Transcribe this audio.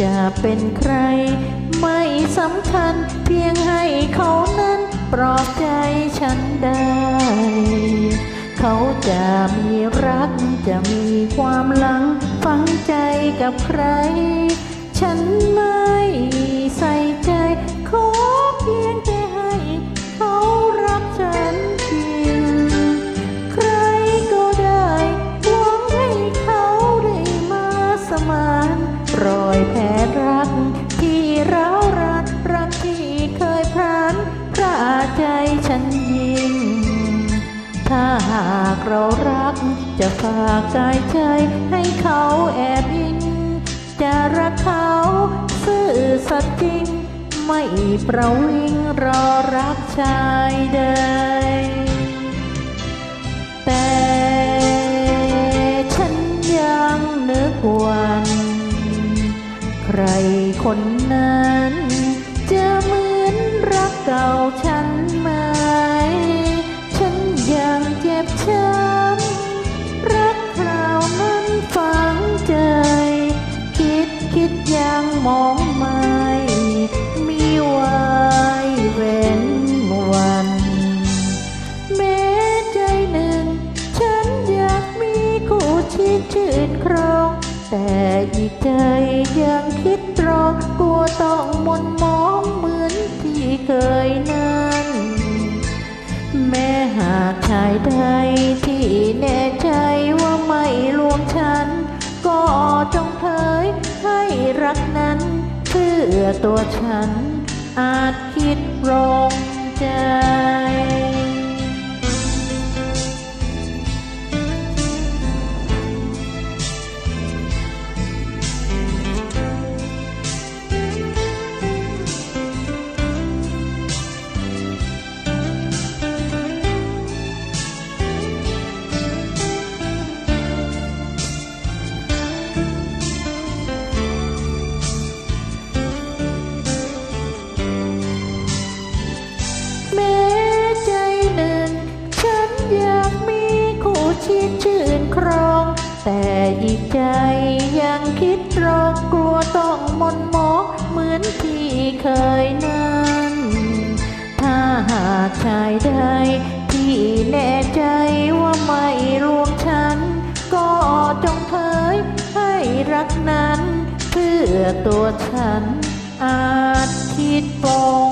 จะเป็นใคร ไม่สำคัญ เพียงให้เขานั้นปลอบใจฉันได้ เขาจะมีรักจะมีความหลัง ฝังใจกับใคร ฉัน ฉันยิ่ง ถ้าหากเรารัก จะฝากกายใจให้เขาแอบยิงจะรักเขาซื่อสัตย์จริง ไม่ประวิงรอรักชายใดแต่ฉันยังนึกวัน ใครคนนั้นจะเหมือนรักเก่าฉัน คู่ชีวิตชื่นครอง แต่อีกใจยังคิดตรอกลัวต้องมนมองเหมือนที่เคยนั้น แม้หากชายใดที่แน่ใจว่าไม่ลวงฉัน ก็จงเผยให้รักนั้นเพื่อตัวฉันอาจคิดรองใจืนครอง แต่อีกใจยังคิดรองกลัวต้องมนหมองเหมือนที่เคยนั้น ถ้าหากชายใดที่แน่ใจว่าไม่รวมฉัน ก็จงเผยให้รักนั้น เพื่อตัวฉันอาจคิดปอง